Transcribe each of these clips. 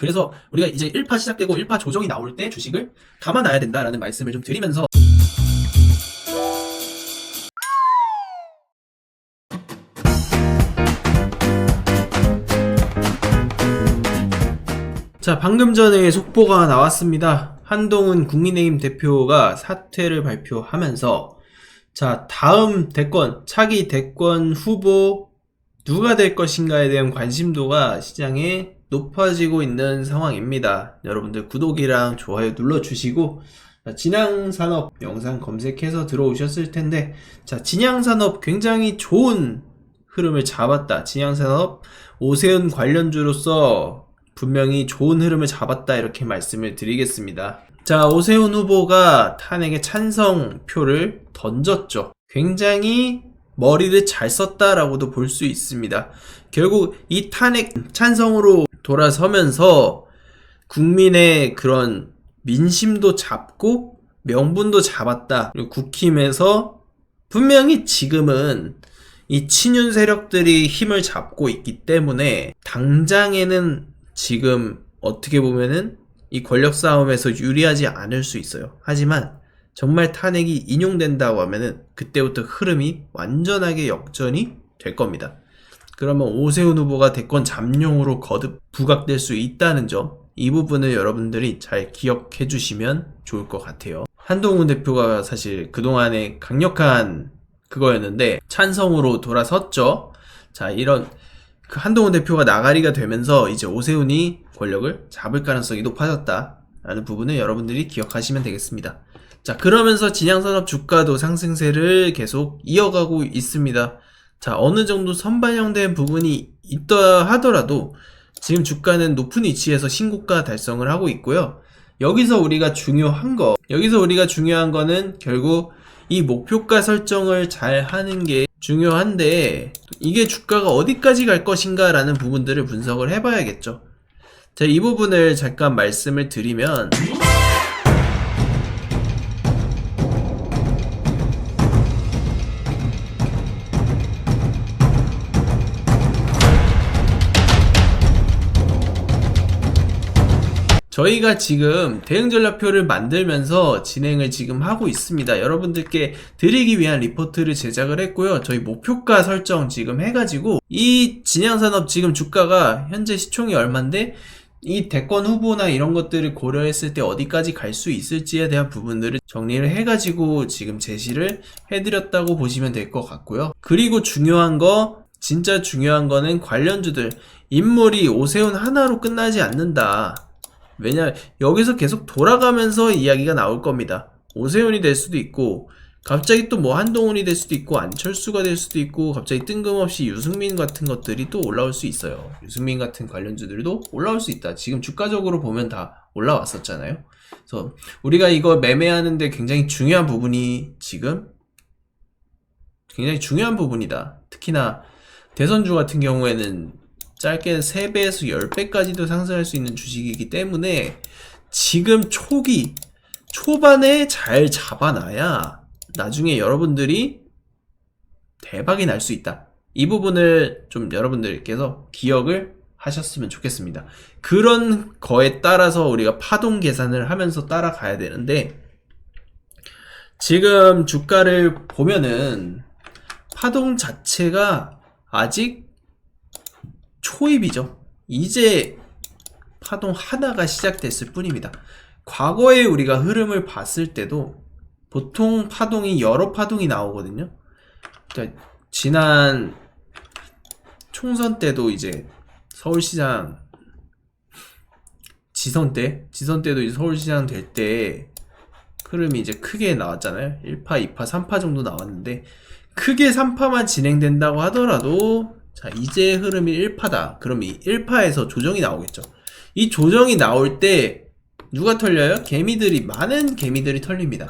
그래서 우리가 이제 1파 시작되고 1파 조정이 나올 때 주식을 감아놔야 된다라는 말씀을 좀 드리면서 자, 방금 전에 속보가 나왔습니다. 한동훈 국민의힘 대표가 사퇴를 발표하면서 자, 다음 대권, 차기 대권 후보 누가 될 것인가에 대한 관심도가 시장에 높아지고 있는 상황입니다. 여러분들 구독이랑 좋아요 눌러주시고, 자, 진양산업 영상 검색해서 들어오셨을 텐데, 자, 진양산업 굉장히 좋은 흐름을 잡았다. 진양산업 오세훈 관련주로서 분명히 좋은 흐름을 잡았다. 이렇게 말씀을 드리겠습니다. 자, 오세훈 후보가 탄핵의 찬성표를 던졌죠. 굉장히 머리를 잘 썼다라고도 볼 수 있습니다. 결국 이 탄핵 찬성으로 돌아서면서 국민의 그런 민심도 잡고 명분도 잡았다. 국힘에서 분명히 지금은 이 친윤 세력들이 힘을 잡고 있기 때문에 당장에는 지금 어떻게 보면은 이 권력 싸움에서 유리하지 않을 수 있어요. 하지만 정말 탄핵이 인용된다고 하면은 그때부터 흐름이 완전하게 역전이 될 겁니다. 그러면 오세훈 후보가 대권 잠룡으로 거듭 부각될 수 있다는 점, 이 부분을 여러분들이 잘 기억해 주시면 좋을 것 같아요. 한동훈 대표가 사실 그동안에 강력한 그거였는데 찬성으로 돌아섰죠. 자, 이런 그 한동훈 대표가 나가리가 되면서 이제 오세훈이 권력을 잡을 가능성이 높아졌다라는 부분을 여러분들이 기억하시면 되겠습니다. 자, 그러면서 진양산업 주가도 상승세를 계속 이어가고 있습니다. 자, 어느 정도 선반영된 부분이 있다 하더라도 지금 주가는 높은 위치에서 신고가 달성을 하고 있고요. 여기서 우리가 중요한 거, 여기서 우리가 중요한 거는 결국 이 목표가 설정을 잘 하는 게 중요한데 이게 주가가 어디까지 갈 것인가 라는 부분들을 분석을 해봐야겠죠. 자, 이 부분을 잠깐 말씀을 드리면 저희가 지금 대응 전략표를 만들면서 진행을 지금 하고 있습니다. 여러분들께 드리기 위한 리포트를 제작을 했고요. 저희 목표가 설정 지금 해가지고 이 진양산업 지금 주가가 현재 시총이 얼만데 이 대권 후보나 이런 것들을 고려했을 때 어디까지 갈 수 있을지에 대한 부분들을 정리를 해가지고 지금 제시를 해드렸다고 보시면 될 것 같고요. 그리고 중요한 거, 진짜 중요한 거는 관련주들, 인물이 오세훈 하나로 끝나지 않는다. 왜냐 여기서 계속 돌아가면서 이야기가 나올 겁니다. 오세훈이 될 수도 있고 갑자기 또 뭐 한동훈이 될 수도 있고 안철수가 될 수도 있고 갑자기 뜬금없이 유승민 같은 것들이 또 올라올 수 있어요. 유승민 같은 관련주들도 올라올 수 있다. 지금 주가적으로 보면 다 올라왔었잖아요. 그래서 우리가 이거 매매하는데 굉장히 중요한 부분이 지금 굉장히 중요한 부분이다. 특히나 대선주 같은 경우에는 짧게 3배에서 10배까지도 상승할 수 있는 주식이기 때문에 지금 초기, 초반에 잘 잡아놔야 나중에 여러분들이 대박이 날 수 있다. 이 부분을 좀 여러분들께서 기억을 하셨으면 좋겠습니다. 그런 거에 따라서 우리가 파동 계산을 하면서 따라가야 되는데 지금 주가를 보면은 파동 자체가 아직 초입이죠. 이제 파동 하나가 시작됐을 뿐입니다. 과거에 우리가 흐름을 봤을 때도 보통 파동이 여러 파동이 나오거든요. 그러니까 지난 총선 때도 이제 서울시장 지선 때, 지선 때도 이제 서울시장 될 때 흐름이 이제 크게 나왔잖아요. 1파, 2파, 3파 정도 나왔는데 크게 3파만 진행된다고 하더라도 자, 이제 흐름이 1파다. 그럼 이 1파에서 조정이 나오겠죠. 이 조정이 나올 때 누가 털려요? 개미들이 많은 개미들이 털립니다.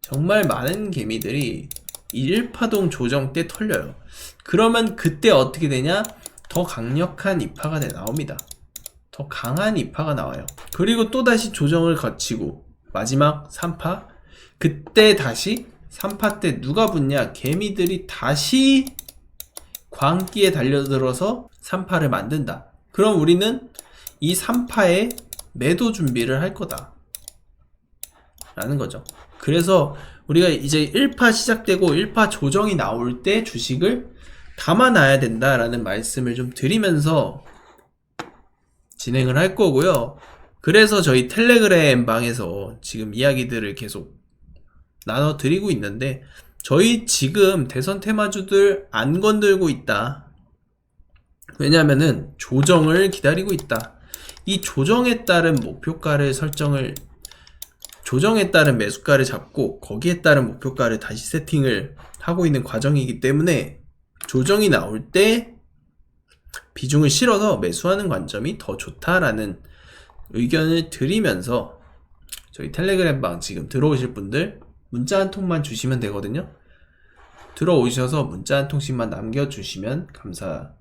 정말 많은 개미들이 이 1파동 조정 때 털려요. 그러면 그때 어떻게 되냐? 더 강력한 이파가 돼 나옵니다. 더 강한 이파가 나와요. 그리고 또 다시 조정을 거치고 마지막 3파 그때 다시 3파 때 누가 붙냐? 개미들이 다시 광기에 달려들어서 3파를 만든다. 그럼 우리는 이 3파에 매도 준비를 할 거다. 라는 거죠. 그래서 우리가 이제 1파 시작되고 1파 조정이 나올 때 주식을 담아놔야 된다라는 말씀을 좀 드리면서 진행을 할 거고요. 그래서 저희 텔레그램 방에서 지금 이야기들을 계속 나눠 드리고 있는데 저희 지금 대선 테마주들 안 건들고 있다. 왜냐면은 조정을 기다리고 있다. 이 조정에 따른 목표가를 설정을 조정에 따른 매수가를 잡고 거기에 따른 목표가를 다시 세팅을 하고 있는 과정이기 때문에 조정이 나올 때 비중을 실어서 매수하는 관점이 더 좋다라는 의견을 드리면서 저희 텔레그램 방 지금 들어오실 분들 문자 한 통만 주시면 되거든요. 들어오셔서 문자 한 통씩만 남겨주시면 감사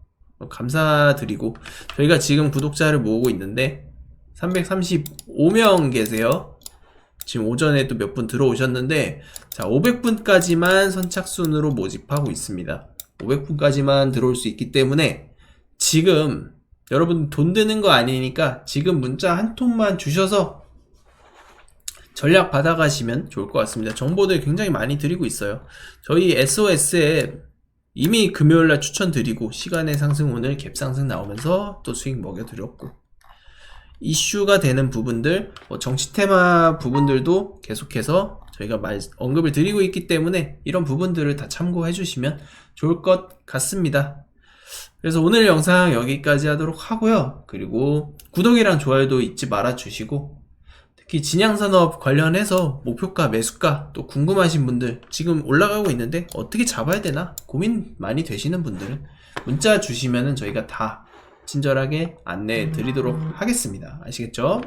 감사드리고 저희가 지금 구독자를 모으고 있는데 335명 계세요. 지금 오전에 또 몇 분 들어오셨는데 자 500분까지만 선착순으로 모집하고 있습니다. 500분까지만 들어올 수 있기 때문에 지금 여러분 돈 드는 거 아니니까 지금 문자 한 통만 주셔서 전략 받아가시면 좋을 것 같습니다. 정보들 굉장히 많이 드리고 있어요. 저희 SOS에 이미 금요일날 추천드리고 시간의 상승 오늘 갭 상승 나오면서 또 수익 먹여드렸고 이슈가 되는 부분들 뭐 정치 테마 부분들도 계속해서 저희가 말, 언급을 드리고 있기 때문에 이런 부분들을 다 참고해 주시면 좋을 것 같습니다. 그래서 오늘 영상 여기까지 하도록 하고요. 그리고 구독이랑 좋아요도 잊지 말아 주시고 특히 진양산업 관련해서 목표가, 매수가 또 궁금하신 분들 지금 올라가고 있는데 어떻게 잡아야 되나 고민 많이 되시는 분들은 문자 주시면은 저희가 다 친절하게 안내해 드리도록 하겠습니다. 아시겠죠?